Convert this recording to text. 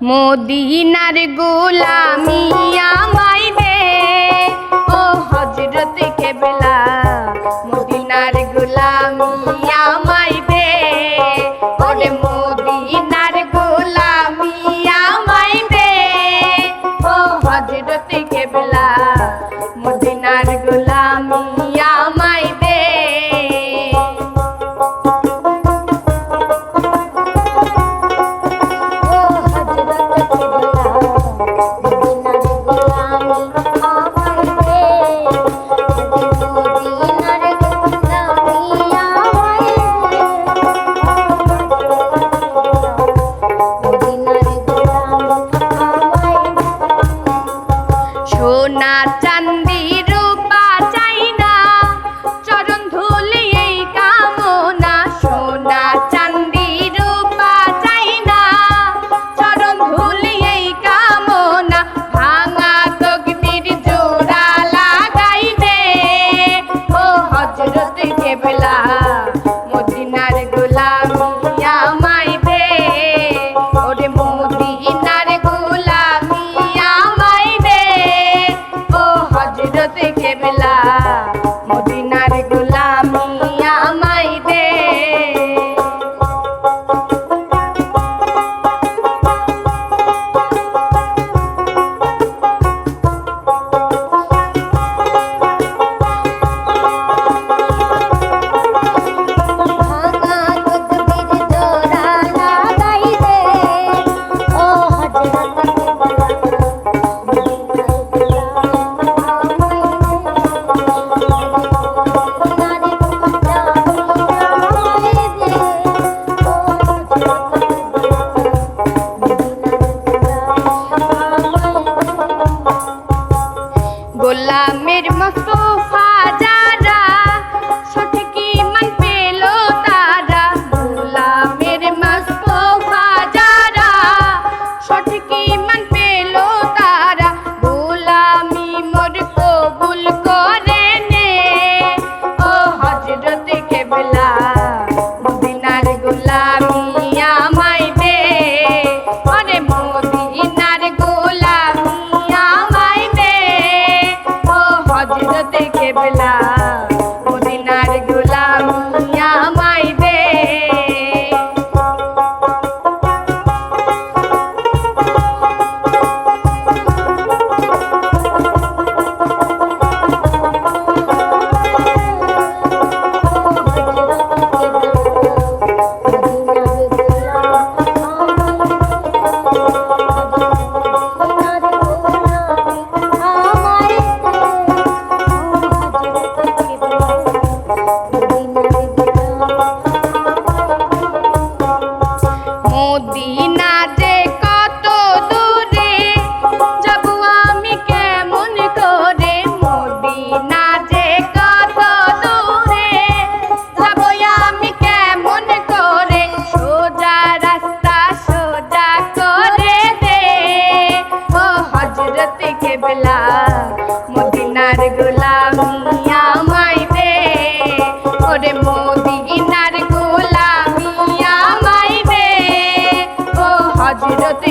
মদিনার গোলামিয়া মাইনে ও হজরত কেবলা মদিনার গোলামি Hay made him a. Medina যে কত দূরে, যাব আমি কেমন করে? মদিনা যে কত দূরে, যাব আমি কেমন করে? সোজা রাস্তা সোজা করে দে। ও হজরত কেবলা, মদিনার গোলামি আমায় দে। ওরে মো Con.